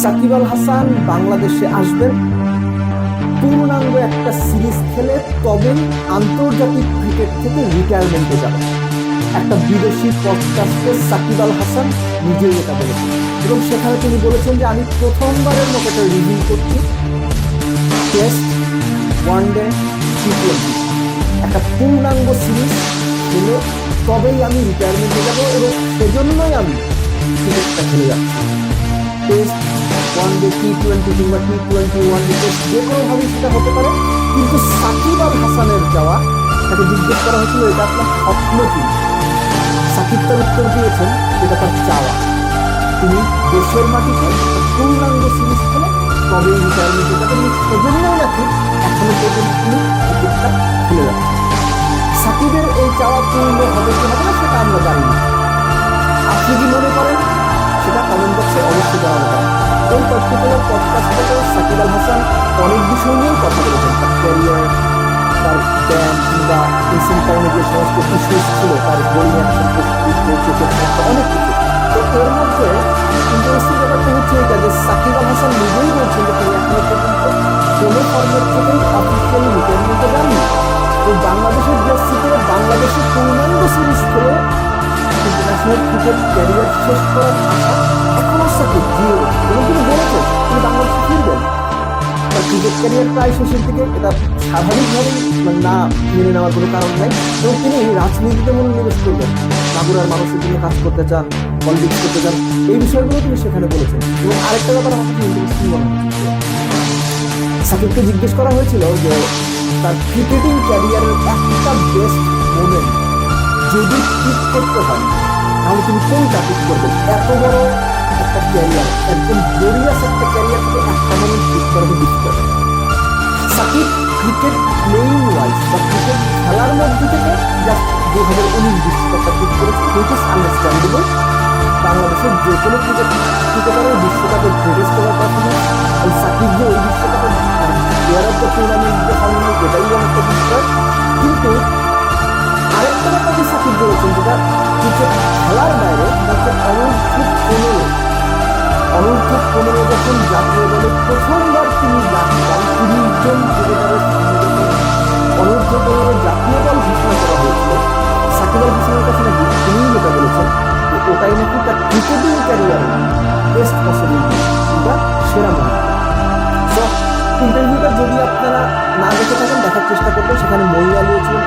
সাকিব আল হাসান বাংলাদেশে আসবেন। পূর্ণাঙ্গ একটা সিরিজ খেলে তবেই আন্তর্জাতিক ক্রিকেট থেকে রিটায়ারমেন্টে যাবেন। একটা বিদেশি পডকাস্টে সাকিব আল হাসান নিজেই এটা বলেছেন। এবং সেখানে তিনি বলেছেন যে, আমি প্রথমবারের মতো এটা রিভিউ করছি। Test one day T twenty একটা পূর্ণাঙ্গ সিরিজ খেলে তবেই আমি রিটায়ারমেন্টে যাব এবং সেজন্যই আমি ক্রিকেটটা খেলে যাচ্ছি। Test one day T twenty কিংবা T twenty one day test যে কোনোভাবেই সেটা হতে পারে। কিন্তু সাকিব আল হাসানের যাওয়া, তাকে জিজ্ঞেস করা হয়েছিল, এটা আপনার স্বপ্ন কি? সাকিব তার উত্তর দিয়েছেন, এটা তার চাওয়া। তিনি দেশের মাটিতে পূর্ণাঙ্গ সিরিজ খেলে, তবেই রিটায়ারমেন্টে এবং সেজন্যই নাকি এখনও পর্যন্ত তিনি সাকিবের এই চাওয়া পূর্ণ হবে কি পার্টিকুলার পডকাস্টটাতে সাকিব আল হাসান অনেক বিষয় নিয়েই কথা বলেছেন। তার ক্যারিয়ার তার ব্যায়াম কিংবা রিসেন্ট টাইমে যে সমস্ত ইস্যুস ছিল, তার বোলিং অ্যাকশন অনেক কিছু। তো এর মধ্যে ইন্টারেস্টিং ব্যাপারটা হচ্ছে এটা যে সাকিব আল হাসান নিজেই বলছেন যে তিনি পর্যন্ত কোনো ফর্মেট থেকেই অফিসিয়ালি রিটায়ারমেন্টে যাননি। তো বাংলাদেশের জার্সিতে বাংলাদেশের পূর্ণাঙ্গ সিরিজ খেলে ইন্টারন্যাশনাল ক্রিকেট ক্যারিয়ার শেষ করার আশা এখনও সাকিব জিরো এবং তিনি বলেছেন তিনি বাংলাদেশে ফিরবেন তার ক্রিকেট ক্যারিয়ার প্রায় শেষের দিকে এটা স্বাভাবিকভাবেই মানে না মেনে নেওয়ার কোনো কারণ নাই। এবং তিনি রাজনীতিতে মনোনিবেশ করবেন। বাঁকুড়ার মানুষের জন্য কাজ করতে চান পলিটিক্স করতে চান, এই বিষয়গুলো তিনি সেখানে বলেছেন। এবং আরেকটা ব্যাপার আমার কাছে মনে সাকিবকে জিজ্ঞেস করা হয়েছিল যে তার ক্রিকেটিং ক্যারিয়ারের একটা বেস্ট মোমেন্ট যদি পিক করতে হয়, তাহলে তিনি কোনটা পিক করবেন? এত বড় একটা ক্যারিয়ার একদম গ্লোরিয়াস একটা ক্যারিয়ার থেকে একটা মোমেন্ট পিক করা খুব difficult। Shakib cricket playing wise বা ক্রিকেট খেলার মধ্যে থেকে জাস্ট দু হাজার উনিশ বিশ্বকাপটা পিক করেছে। হুইচ ইস আন্ডারস্ট্যান্ডেবল বাংলাদেশের যে কোনো ক্রিকেট ক্রিকেটারের বিশ্বকাপের গ্রেটেস্ট ওভার পারফরমেন্স আর সাকিব যে ওই বিশ্বকাপের প্লেয়ার অফ দ্য টুর্নামেন্ট যে হয়নি এটাই অনেকটা বিষয়। কিন্তু আরেকটা ব্যাপার সাকিব বলেছেন, যেটা ক্রিকেট খেলার বাইরে হচ্ছে অনূর্ধ্ব পনেরো অনূর্ধ্ব পনেরো যখন জাতীয় দলে প্রথমবার তিনি ডাকতাম তিরিশ জন ক্রিকেটারের অনূর্ধ্ব পনেরো জাতীয় দল ঘোষণা করা হয়েছিল। সাকিব আল হাসানের কাছে নাকি তিনি যেটা বলেছেন যে ওটাই নাকি তার ক্রিকেটিং ক্যারিয়ারে বেস্ট পসিবিলিটি কিংবা সেরা মুহূর্ত। ইন্টারভিউটা যদি আপনারা না দেখে থাকেন, দেখার চেষ্টা করবেন, সেখানে মহিলা নিয়েছিলেন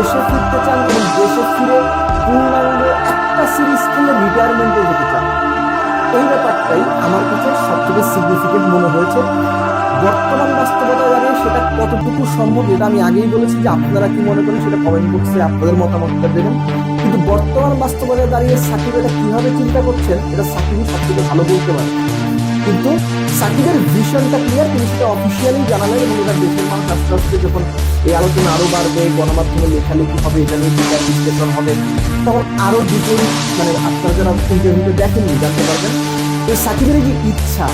দেশে ফিরতে চান এবং দেশে ফিরে পূর্ণাঙ্গ একটা সিরিজ খেলে রিটায়ারমেন্টে যেতে চান। এই ব্যাপারটাই আমার কাছে সবথেকে সিগনিফিকেন্ট মনে হয়েছে। বর্তমান বাস্তবতা দাঁড়িয়ে সেটা কতটুকু সম্ভব এটা আমি আগেই বলেছি যে আপনারা কি মনে করেন সেটা কমেন্ট বক্সে আপনাদের মতামতটা দেবেন। কিন্তু বর্তমান বাস্তবতায় দাঁড়িয়ে সাকিব এটা কীভাবে চিন্তা করছেন, এটা সাকিবই সব থেকে ভালো বলতে পারে। কিন্তু সাকিবের ভিশনটা ক্লিয়ার তিনি সেটা অফিসিয়ালি জানালেন এবং এটা দেশের মানুষ আস্তে আস্তে যখন এই আলোচনা আরও বাড়বে গণমাধ্যমে লেখালেখি হবে, এটা নিয়ে বিচার বিশ্লেষণ হবে, তখন আরও দুটোই মানে আপনারা যারা ইন্টারভিউতে দেখেননি, জানতে পারবেন। এই সাকিবের যে ইচ্ছা,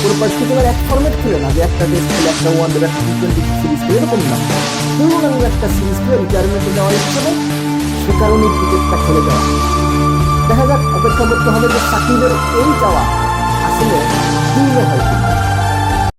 কোনো পার্টিকুলার এক ফর্মেট খেলে না যে একটা টেস্ট খেলে একটা ওয়ান ডে একটা টি টোয়েন্টি সিরিজ খেলে এরকম না। পূর্ণাঙ্গ একটা সিরিজ খেলে রিটায়ারমেন্টে যাওয়ার ইচ্ছা নেই, সে কারণে ক্রিকেটটা খেলে যাওয়া। দেখা যাক, অপেক্ষা করতে হবে যে সাকিবের এই যাওয়া আসলে পূর্ণ হয় কিনা।